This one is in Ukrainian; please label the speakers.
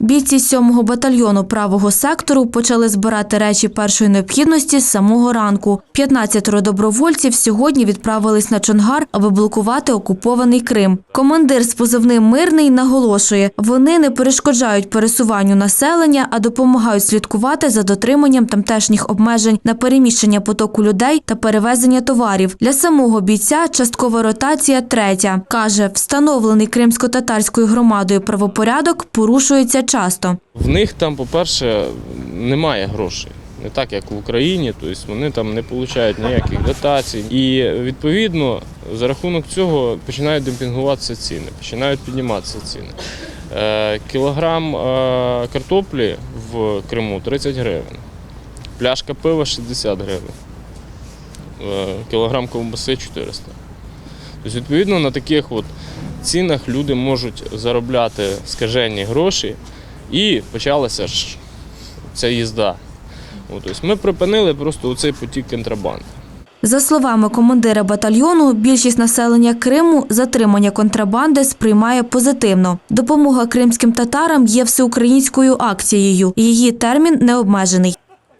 Speaker 1: Бійці 7-го батальйону правого сектору почали збирати речі першої необхідності з самого ранку. 15 добровольців сьогодні відправились на Чонгар, аби блокувати окупований Крим. Командир з позивним Мирний наголошує, вони не перешкоджають пересуванню населення, а допомагають слідкувати за дотриманням тамтешніх обмежень на переміщення потоку людей та перевезення товарів. Для самого бійця часткова ротація третя. Каже, встановлений кримсько-татарською громадою правопорядок порушується часто.
Speaker 2: В них там, по-перше, немає грошей. Не так, як в Україні, тобто вони там не отримують ніяких дотацій. І відповідно за рахунок цього починають демпінгуватися ціни, починають підніматися ціни. Е, Кілограм е, картоплі в Криму 30 гривень, пляшка пива 60 гривень, е, кілограм ковбаси 400. Тобто, відповідно, на таких от цінах люди можуть заробляти скажені гроші, і почалася ж ця їзда. От, тобто ми припинили просто цей потік контрабанди.
Speaker 1: За словами командира батальйону, більшість населення Криму затримання контрабанди сприймає позитивно. Допомога кримським татарам є всеукраїнською акцією. Її термін не обмежений.